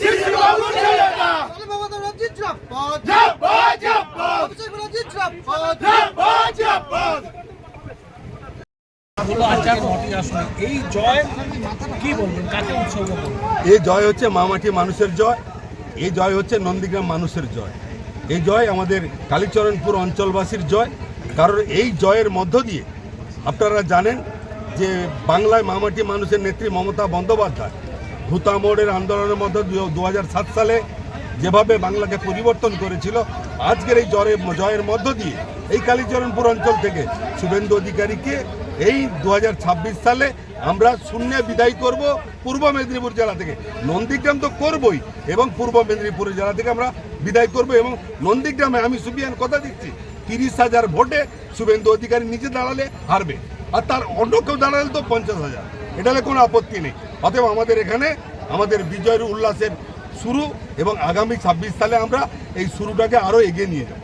ছেলেটা। অভিষেক এই জয় কি বলবেন? কাকে উৎসর্গ এই জয় হচ্ছে মামাটি মানুষের জয়। এই জয় হচ্ছে নন্দীগ্রাম মানুষের জয়। এই জয় আমাদের কালীচরণপুর অঞ্চলবাসীর জয়। কারণ এই জয়ের মধ্য দিয়ে আপনারা জানেন যে বাংলায় মামাটি মানুষের নেত্রী মমতা বন্দ্যোপাধ্যায় ভূতা মোড়ের আন্দোলনের মধ্যে দু সালে যেভাবে বাংলাকে পরিবর্তন করেছিল, আজকের এই জয়ের জয়ের মধ্য দিয়ে এই কালীচরণপুর অঞ্চল থেকে শুভেন্দু অধিকারীকে এই দু হাজার ছাব্বিশ সালে আমরা শূন্যে বিদায় করব পূর্ব মেদিনীপুর জেলা থেকে। নন্দীগ্রাম তো করবই এবং পূর্ব মেদিনীপুর জেলা থেকে আমরা বিদায় করব এবং নন্দীগ্রামে আমি সুবিয়ান কথা দিচ্ছি, তিরিশ হাজার ভোটে শুভেন্দু অধিকারী নিজে দাঁড়ালে হারবে। আর তার অন্য কেউ দাঁড়ালে তো পঞ্চাশ হাজার। এটালে কোনো আপত্তি নেই। অতএব আমাদের এখানে আমাদের বিজয়ের উল্লাসের শুরু এবং আগামী ছাব্বিশ সালে আমরা এই শুরুটাকে আরও এগিয়ে নিয়ে যাব।